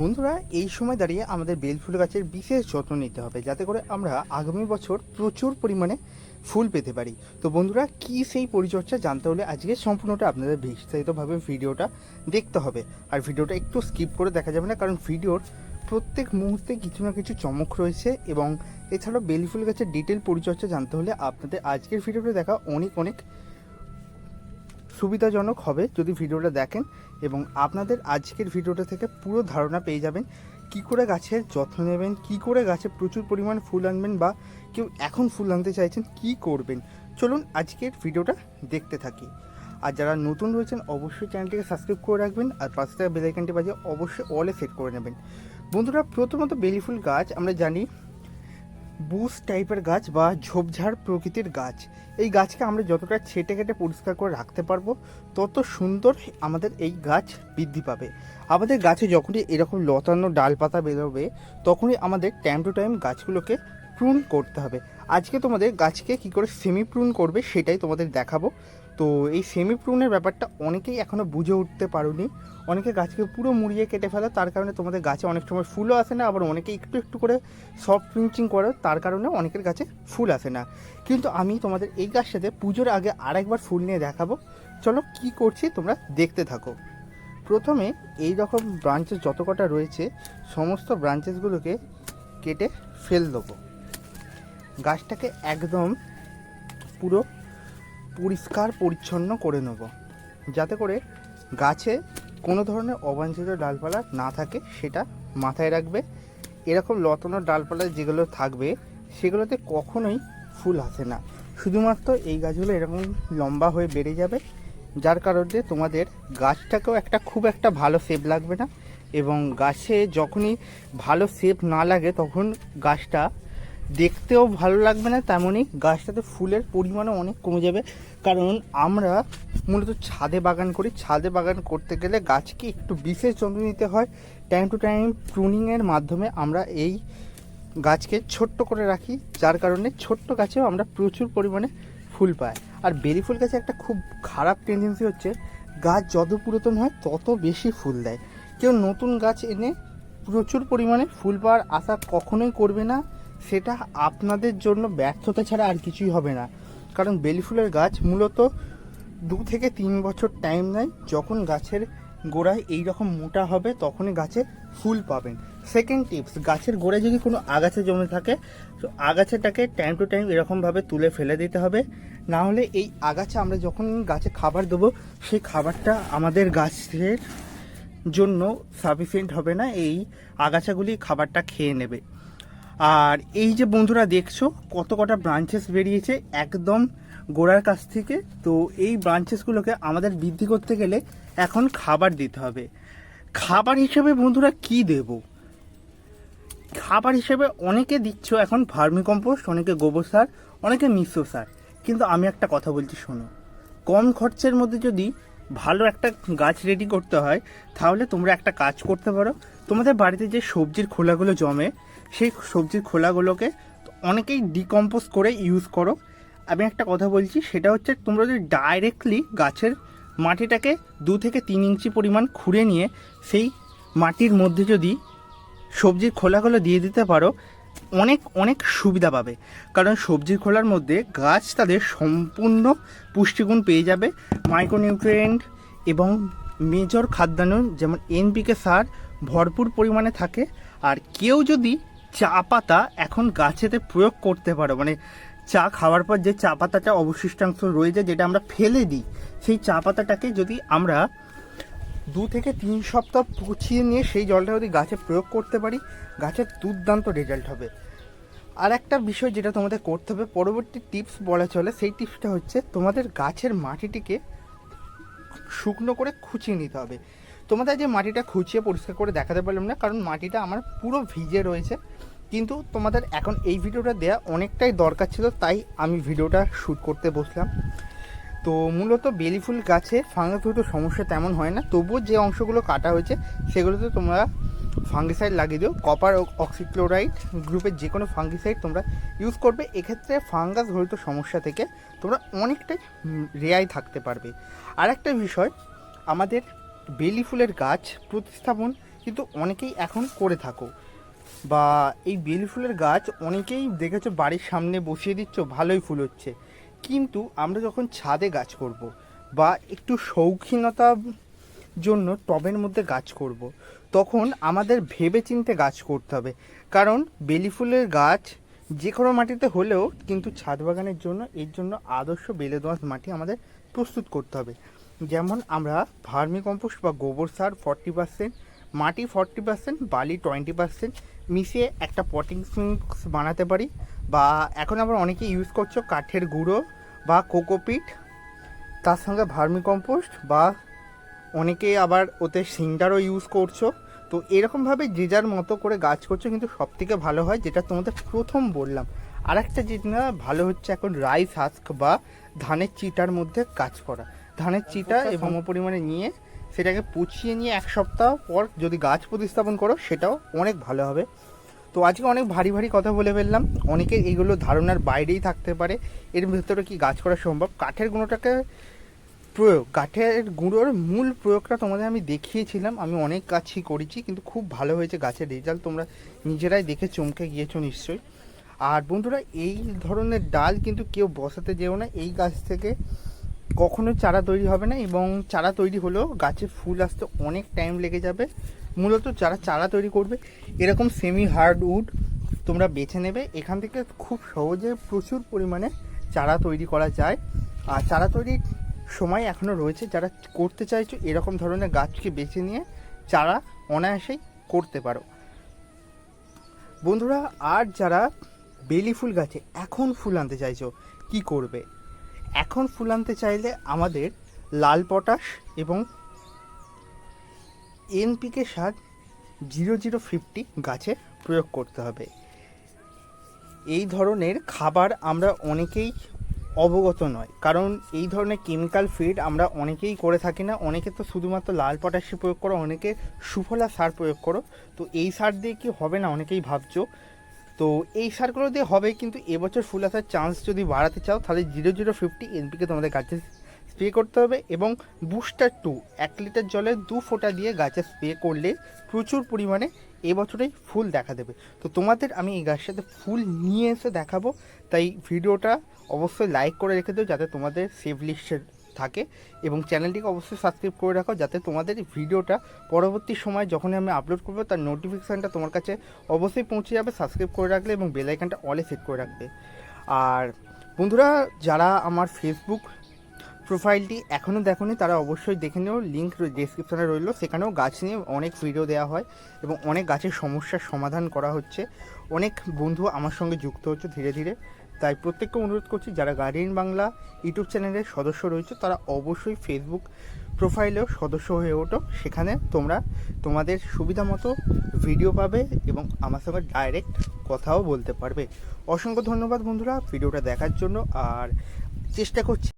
বন্ধুরা, এই সময় দাঁড়িয়ে আমাদের বেল ফুল গাছের বিশেষ যত্ন নিতে হবে যাতে করে আমরা আগামী বছর প্রচুর পরিমাণে ফুল পেতে পারি। তো বন্ধুরা, কি সেই পরিচর্যা জানতে হলে আজকে সম্পূর্ণটা আপনাদের বিস্তারিতভাবে ভিডিওটা দেখতে হবে। আর ভিডিওটা একটু স্কিপ করে দেখা যাবে না, কারণ ভিডিওর প্রত্যেক মুহূর্তে কিছু না কিছু চমক রয়েছে এবং এছাড়াও বেলি ফুল গাছের ডিটেল পরিচর্যা জানতে হলে আপনাদের আজকের ভিডিওটা দেখা অনেক অনেক সুবিধাজনক হবে। যদি ভিডিওটা দেখেন এবং আপনাদের আজকের ভিডিওটা থেকে পুরো ধারণা পেয়ে যাবেন কি করে গাছের যত্ন নেবেন, কি করে গাছে প্রচুর পরিমাণ ফুল আনবেন বা কেউ এখন ফুল আনতে চাইছেন কি করবেন। চলুন আজকের ভিডিওটা দেখতে থাকি। আর যারা নতুন রয়েছেন, অবশ্যই চ্যানেলটিকে সাবস্ক্রাইব করে রাখবেন আর পাশে থাকা বেলাইকানটি বাজিয়ে অবশ্যই অলে সেট করে নেবেন। বন্ধুরা, প্রথমত বেলি ফুল গাছ আমরা জানি বুশ টাইপের গাছ বা ঝোপঝাড় প্রকৃতির গাছ। এই গাছকে আমরা যতটা ছেটে কেটে পরিষ্কার করে রাখতে পারব, তত সুন্দর আমাদের এই গাছ বৃদ্ধি পাবে। আমাদের গাছে যখনই এরকম লতানো ডালপাতা বেরোবে, তখনই আমাদের টাইম টু টাইম গাছগুলোকে প্রুন করতে হবে। আজকে তোমাদের গাছকে কি করে সেমি প্রুন করবে সেটাই তোমাদের দেখাবো। তো এই সেমি প্রুনের ব্যাপারটা অনেকেই এখনও বুঝে উঠতে পারোনি। অনেকে গাছকে পুরো মুড়িয়ে কেটে ফেলে, তার কারণে তোমাদের গাছে অনেক সময় ফুলও আসে না, আবার অনেকে একটু একটু করে সফট পিঞ্চিং করে, তার কারণে অনেকের গাছে ফুল আসে না। কিন্তু আমি তোমাদের এই গাছটাতে পুজোর আগে আরেকবার ফুল নিয়ে দেখাবো। চলো কি করছি তোমরা দেখতে থাকো। প্রথমে এই রকম ব্রাঞ্চেস যত কটা রয়েছে, সমস্ত ব্রাঞ্চেসগুলোকে কেটে ফেল দেবো। গাছটাকে একদম পুরো পরিষ্কার পরিচ্ছন্ন করে নেব। যাতে করে গাছে কোনো ধরনের অবাঞ্ছিত ডালপালা না থাকে, সেটা মাথায় রাখবে। এরকম লতানো ডালপালা যেগুলো থাকবে, সেগুলোতে কখনোই ফুল আসে না। শুধুমাত্র এই গাছগুলো এরকম লম্বা হয়ে বেড়ে যাবে, যার কারণে তোমাদের গাছটাকেও একটা খুব একটা ভালো শেপ লাগবে না। এবং গাছে যখনই ভালো শেপ না লাগে, তখন গাছটা দেখতেও ভালো লাগবে না তেমনই গাছটাতে ফুলের পরিমাণও অনেক কমে যাবে। কারণ আমরা মূলত ছাদে বাগান করি। ছাদে বাগান করতে গেলে গাছকে একটু বিশেষ যত্ন নিতে হয়। টাইম টু টাইম প্রুনিংয়ের মাধ্যমে আমরা এই গাছকে ছোট্ট করে রাখি, যার কারণে ছোট্ট গাছেও আমরা প্রচুর পরিমাণে ফুল পাই। আর বেলি ফুল গাছে একটা খুব খারাপ টেন্ডেন্সি হচ্ছে, গাছ যত পুরাতন হয় তত বেশি ফুল দেয়। কেউ নতুন গাছ এনে প্রচুর পরিমাণে ফুল পাওয়ার আশা কখনোই করবে না। সেটা আপনাদের জন্য ব্যর্থতা ছাড়া আর কিছুই হবে না। কারণ বেলি ফুলের গাছ মূলত দু থেকে তিন বছর টাইম নেয়। যখন গাছের গোড়ায় এই রকম মোটা হবে, তখনই গাছে ফুল পাবেন। সেকেন্ড টিপস গাছের গোড়ায় যদি কোনো আগাছা জমে থাকে, তো আগাছাটাকে টাইম টু টাইম এরকমভাবে তুলে ফেলে দিতে হবে। না হলে এই আগাছা আমরা যখন গাছে খাবার দেবো, সেই খাবারটা আমাদের গাছের জন্য সাফিসিয়েন্ট হবে না। এই আগাছাগুলি খাবারটা খেয়ে নেবে। আর এই যে বন্ধুরা দেখছ, কত কটা ব্রাঞ্চেস বেরিয়েছে একদম গোড়ার কাছ থেকে। তো এই ব্রাঞ্চেসগুলোকে আমাদের বৃদ্ধি করতে গেলে এখন খাবার দিতে হবে। খাবার হিসেবে বন্ধুরা কি দেব? খাবার হিসেবে অনেকে দিচ্ছ এখন ভার্মি কম্পোস্ট অনেকে গোবর সার, অনেকে মিশ্র সার। কিন্তু আমি একটা কথা বলছি, শোনো। কম খরচের মধ্যে যদি ভালো একটা গাছ রেডি করতে হয়, তাহলে তোমরা একটা কাজ করতে পারো। তোমাদের বাড়িতে যে সবজির খোলাগুলো জমে সেই সবজির খোলাগুলোকে অনেকেই ডিকম্পোজ করে ইউজ করো। আমি একটা কথা বলছি, সেটা হচ্ছে তোমরা যদি ডাইরেক্টলি গাছের মাটিটাকে দু থেকে তিন ইঞ্চি পরিমাণ খুঁড়ে নিয়ে সেই মাটির মধ্যে যদি সবজির খোলাগুলো দিয়ে দিতে পারো, অনেক অনেক সুবিধা পাবে। কারণ সবজির খোলার মধ্যে গাছ তাদের সম্পূর্ণ পুষ্টিগুণ পেয়ে যাবে। মাইক্রোনিউট্রিয়েন্ট এবং মেজর খাদ্যাণু যেমন এনপিকে সার ভরপুর পরিমাণে থাকে। আর কেউ যদি চা পাতা এখন গাছেতে প্রয়োগ করতে পারো। মানে চা খাওয়ার পর যে চা পাতাটা অবশিষ্টাংশ রয়ে যায়, যেটা আমরা ফেলে দিই, সেই চা পাতাটাকে যদি আমরা দু থেকে তিন সপ্তাহ পচিয়ে নিয়ে সেই জলটা যদি গাছে প্রয়োগ করতে পারি, গাছের দুর্দান্ত রেজাল্ট হবে। আর একটা বিষয় যেটা তোমাদের করতে হবে, পরবর্তী টিপস বলা চলে, সেই টিপসটা হচ্ছে তোমাদের গাছের মাটিটিকে শুকনো করে খুঁচিয়ে নিতে হবে। তোমাদের যে মাটিটা খুঁচিয়ে পরিষ্কার করে দেখাতে পারলাম না, কারণ মাটিটা আমার পুরো ভিজে রয়েছে। কিন্তু তোমাদের এখন এই ভিডিওটা দেওয়া অনেকটাই দরকার ছিল, তাই আমি ভিডিওটা শ্যুট করতে বসলাম। তো মূলত বেলি ফুল গাছে ফাঙ্গাসজনিত সমস্যা তেমন হয় না, তবুও যে অংশগুলো কাটা হয়েছে, সেগুলোতে তোমরা ফাঙ্গিসাইড লাগিয়ে দিও। কপার ও অক্সিক্লোরাইড গ্রুপের যে কোনো ফাঙ্গিসাইড তোমরা ইউজ করবে। এক্ষেত্রে ফাঙ্গাস জনিত সমস্যা থেকে তোমরা অনেকটাই রেয়াই থাকতে পারবে। আর একটা বিষয়, আমাদের বেলি ফুলের গাছ প্রতিস্থাপন কিন্তু অনেকেই এখন করে থাকো। বা এই বেলি ফুলের গাছ অনেকেই দেখেছ বাড়ির সামনে বসিয়ে দিচ্ছ, ভালোই ফুল হচ্ছে। কিন্তু আমরা যখন ছাদে গাছ করব বা একটু শৌখিনতা জন্য টবের মধ্যে গাছ করব। তখন আমাদের ভেবে চিনতে গাছ করতে হবে। কারণ বেলি ফুলের গাছ যে কোনো মাটিতে হলেও কিন্তু ছাদ বাগানের জন্য, এর জন্য আদর্শ বেলে দোঁয়াশ মাটি আমাদের প্রস্তুত করতে হবে। যেমন আমরা ভার্মি কম্পোস্ট বা গোবর সার ফর্টি পার্সেন্ট, মাটি ফর্টি পার্সেন্ট, বালি টোয়েন্টি পার্সেন্ট মিশিয়ে একটা পটিং মিক্স বানাতে পারি। বা এখন আবার অনেকে ইউজ করছ কাঠের গুঁড়ো বা কোকোপিট, তার সঙ্গে ভার্মি কম্পোস্ট বা অনেকে আবার ওতে সিংটারও ইউজ করছ। তো এরকমভাবে যে যার মতো করে গাছ করছ কিন্তু সব থেকে ভালো হয় যেটা তোমাদের প্রথম বললাম। আর একটা যেটা ভালো হচ্ছে এখন রাইস হাস্ক বা ধানের চিটার মধ্যে কাজ করা। ধানের চিটা এবং পরিমাণে নিয়ে সেটাকে পুছিয়ে নিয়ে এক সপ্তাহ পর যদি গাছ প্রতিস্থাপন করো সেটাও অনেক ভালো হবে। তো আজকে অনেক ভারী ভারী কথা বলে ফেললাম। অনেকের এইগুলো ধারণার বাইরেই থাকতে পারে। এর ভেতরে কি গাছ করা সম্ভব? কাঠের গুঁড়োটাকে প্রয়োগ, কাঠের গুঁড়োর মূল প্রয়োগটা তোমাদের আমি দেখিয়েছিলাম, আমি অনেক গাছই করেছি, কিন্তু খুব ভালো হয়েছে গাছের রেজাল্ট তোমরা নিজেরাই দেখে চমকে গিয়েছো নিশ্চয়ই। আর বন্ধুরা, এই ধরনের ডাল কিন্তু কেউ বসাতে যেও না, এই গাছ থেকে কখনো চারা তৈরি হবে না, এবং চারা তৈরি হলেও গাছে ফুল আসতে অনেক টাইম লেগে যাবে, মূলত যারা চারা তৈরি করবে, এরকম সেমি হার্ড উড তোমরা বেছে নেবে, এখান থেকে খুব সহজে প্রচুর পরিমাণে চারা তৈরি করা যায়। আর চারা তৈরির সময় এখনও রয়েছে, যারা করতে চাইছো এরকম ধরনের গাছকে বেছে নিয়ে চারা অনায়াসেই করতে পারো। বন্ধুরা, আর যারা বেলি ফুল গাছে এখন ফুল আনতে চাইছো, কি করবে? এখন ফুল আনতে চাইলে আমাদের লাল পটাশ এবং এনপিকে সার জিরো জিরো ফিফটি গাছে প্রয়োগ করতে হবে। এই ধরনের খাবার আমরা অনেকেই অবগত নয়। কারণ এই ধরনের কেমিক্যাল ফিড আমরা অনেকেই করে থাকি না, অনেকে তো শুধুমাত্র লাল পটাশি প্রয়োগ করো, অনেকে সুফলা সার প্রয়োগ করো। তো এই সার দিয়ে কি হবে না অনেকেই ভাবছ? তো এই সারগুলো দিয়ে হবে, কিন্তু এবছর ফুল আসার চান্স যদি বাড়াতে চাও, তাহলে জিরো জিরো ফিফটি এনপিকে তোমাদের গাছে স্প্রে করতে হবে এবং বুস্টার টু এক লিটার জলে দু ফোঁটা দিয়ে গাছে স্প্রে করলে প্রচুর পরিমাণে এবছরেই ফুল দেখা দেবে। তো তোমাদের আমি এই সাথে ফুল নিয়ে এসে দেখাবো, তাই ভিডিওটা অবশ্যই লাইক করে রেখে দিও যাতে তোমাদের সেভ লিস্টে থাকে এবং চ্যানেলটিকে অবশ্যই সাবস্ক্রাইব করে রাখো যাতে তোমাদের ভিডিওটা পরবর্তী সময় যখন আমি আপলোড করব তার নোটিফিকেশানটা তোমার কাছে অবশ্যই পৌঁছে যাবে। সাবস্ক্রাইব করে রাখলে এবং বেলাইকানটা অলে সেট করে রাখবে। আর বন্ধুরা, যারা আমার ফেসবুক প্রোফাইলটি এখনও দেখোনি, তারা অবশ্যই দেখে নিও। লিঙ্ক ডিসক্রিপশানে রইল। সেখানেও গাছ নিয়ে অনেক ভিডিও দেওয়া হয় এবং অনেক গাছের সমস্যার সমাধান করা হচ্ছে। অনেক বন্ধু আমার সঙ্গে যুক্ত হচ্ছে ধীরে ধীরে। তাই প্রত্যেককে অনুরোধ করছি, যারা গার্ডিয়ান বাংলা ইউটিউব চ্যানেলের সদস্য রয়েছে, তারা অবশ্যই ফেসবুক প্রোফাইলেও সদস্য হয়ে ওঠো। সেখানে তোমরা তোমাদের সুবিধা মতো ভিডিও পাবে এবং আমার সঙ্গে ডাইরেক্ট কথাও বলতে পারবে। অসংখ্য ধন্যবাদ বন্ধুরা ভিডিওটা দেখার জন্য, আর চেষ্টা করছি।